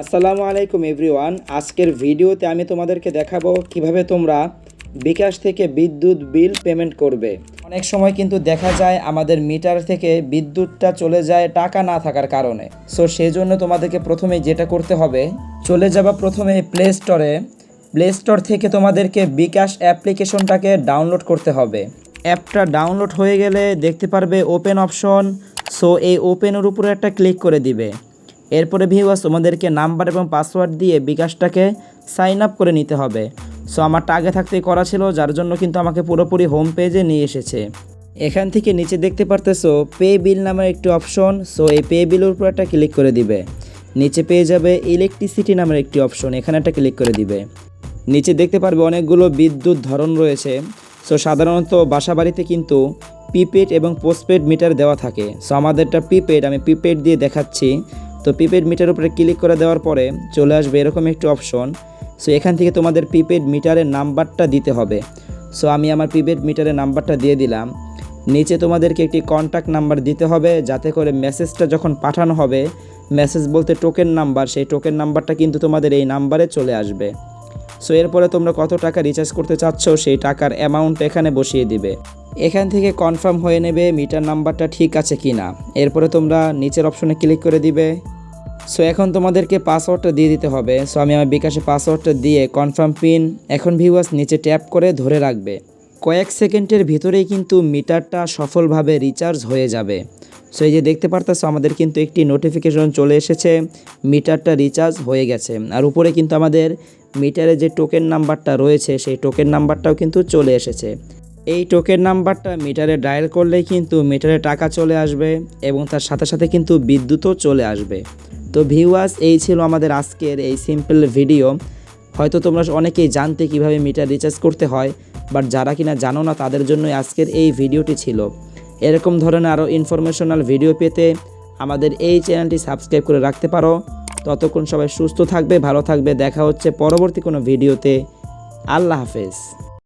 আসসালামু আলাইকুম, এভরিওয়ান। আজকের ভিডিওতে আমি তোমাদেরকে দেখাবো কীভাবে তোমরা বিকাশ থেকে বিদ্যুৎ বিল পেমেন্ট করবে। অনেক সময় কিন্তু দেখা যায় আমাদের মিটার থেকে বিদ্যুৎটা চলে যায় টাকা না থাকার কারণে। সো সেই জন্য তোমাদেরকে প্রথমে যেটা করতে হবে, চলে যাবা প্রথমে প্লে স্টোরে প্লে স্টোর থেকে তোমাদেরকে বিকাশ অ্যাপ্লিকেশনটাকে ডাউনলোড করতে হবে। অ্যাপটা ডাউনলোড হয়ে গেলে দেখতে পারবে ওপেন অপশন সো এই ওপেনের উপরে একটা ক্লিক করে দিবে। এরপরে ভিউয়ার্স তোমাদেরকে নাম্বার এবং পাসওয়ার্ড দিয়ে বিকাশটাকে সাইন আপ করে নিতে হবে। সো আমারটা আগে থাকতেই করা ছিল, যার জন্য কিন্তু আমাকে পুরোপুরি হোম পেজে নিয়ে এসেছে। এখান থেকে নিচে দেখতে পারতেছো পে বিল নামের একটি অপশন সো এই পে বিলের উপর একটা ক্লিক করে দিবে। নিচে পেয়ে যাবে ইলেকট্রিসিটি নামের একটি অপশন এখানে একটা ক্লিক করে দিবে। নিচে দেখতে পারবে অনেকগুলো বিদ্যুৎ ধরন রয়েছে। সো সাধারণত বাসা বাড়িতে কিন্তু প্রিপেড এবং পোস্টপেড মিটার দেওয়া থাকে। সো আমাদেরটা প্রিপেড আমি প্রিপেড দিয়ে দেখাচ্ছি। তো প্রিপেড মিটার উপরে ক্লিক করে দেওয়ার পরে চলে আসবে এরকম একটি অপশন সো এখান থেকে তোমাদের প্রিপেড মিটারের নাম্বারটা দিতে হবে। সো আমি আমার প্রিপেড মিটারের নাম্বারটা দিয়ে দিলাম। নিচে তোমাদেরকে একটি কন্ট্যাক্ট নাম্বার দিতে হবে, যাতে করে মেসেজটা যখন পাঠানো হবে মেসেজ বলতে টোকেন নাম্বার সেই টোকেন নাম্বারটা কিন্তু তোমাদের এই নাম্বারে চলে আসবে। সো এরপরে তোমরা কত টাকা রিচার্জ করতে চাচ্ছ, সেই টাকার অ্যামাউন্ট এখানে বসিয়ে দিবে। এখান থেকে কনফার্ম হয়ে নেবে মিটার নাম্বারটা ঠিক আছে কি না এরপরে তোমরা নিচের অপশনে ক্লিক করে দিবে। সো এখন তোমাদেরকে পাসওয়ার্ডটা দিয়ে দিতে হবে। সো আমি আমার বিকাশে পাসওয়ার্ডটা দিয়ে কনফার্ম পিন এখন ভিউয়ার্স নিচে ট্যাপ করে ধরে রাখবে। কয়েক সেকেন্ডের ভিতরেই কিন্তু মিটারটা সফলভাবে রিচার্জ হয়ে যাবে। সো এই যে দেখতে পারতেছো, আমাদের কিন্তু একটি নোটিফিকেশন চলে এসেছে, মিটারটা রিচার্জ হয়ে গেছে। আর উপরে কিন্তু আমাদের মিটারে যে টোকেন নাম্বারটা রয়েছে, সেই টোকেন নাম্বারটাও কিন্তু চলে এসেছে। এই টোকেন নাম্বারটা মিটারে ডায়াল করলেই কিন্তু মিটারে টাকা চলে আসবে এবং তার সাথে সাথে কিন্তু বিদ্যুৎও চলে আসবে। তো ভিউয়ার্স এই ছিল আমাদের আজকের এই সিম্পল ভিডিও হয়তো তোমরা অনেকেই জানতে কীভাবে মিটার রিচার্জ করতে হয় বাট যারা কিনা জানো না, তাদের জন্যই আজকের এই ভিডিওটি ছিল। এরকম ধরনের আরও ইনফরমেশনাল ভিডিও পেতে আমাদের এই চ্যানেলটি সাবস্ক্রাইব করে রাখতে পারো। ততক্ষণ সবাই সুস্থ থাকবে, ভালো থাকবে। দেখা হচ্ছে পরবর্তী কোনো ভিডিওতে আল্লাহ হাফেজ।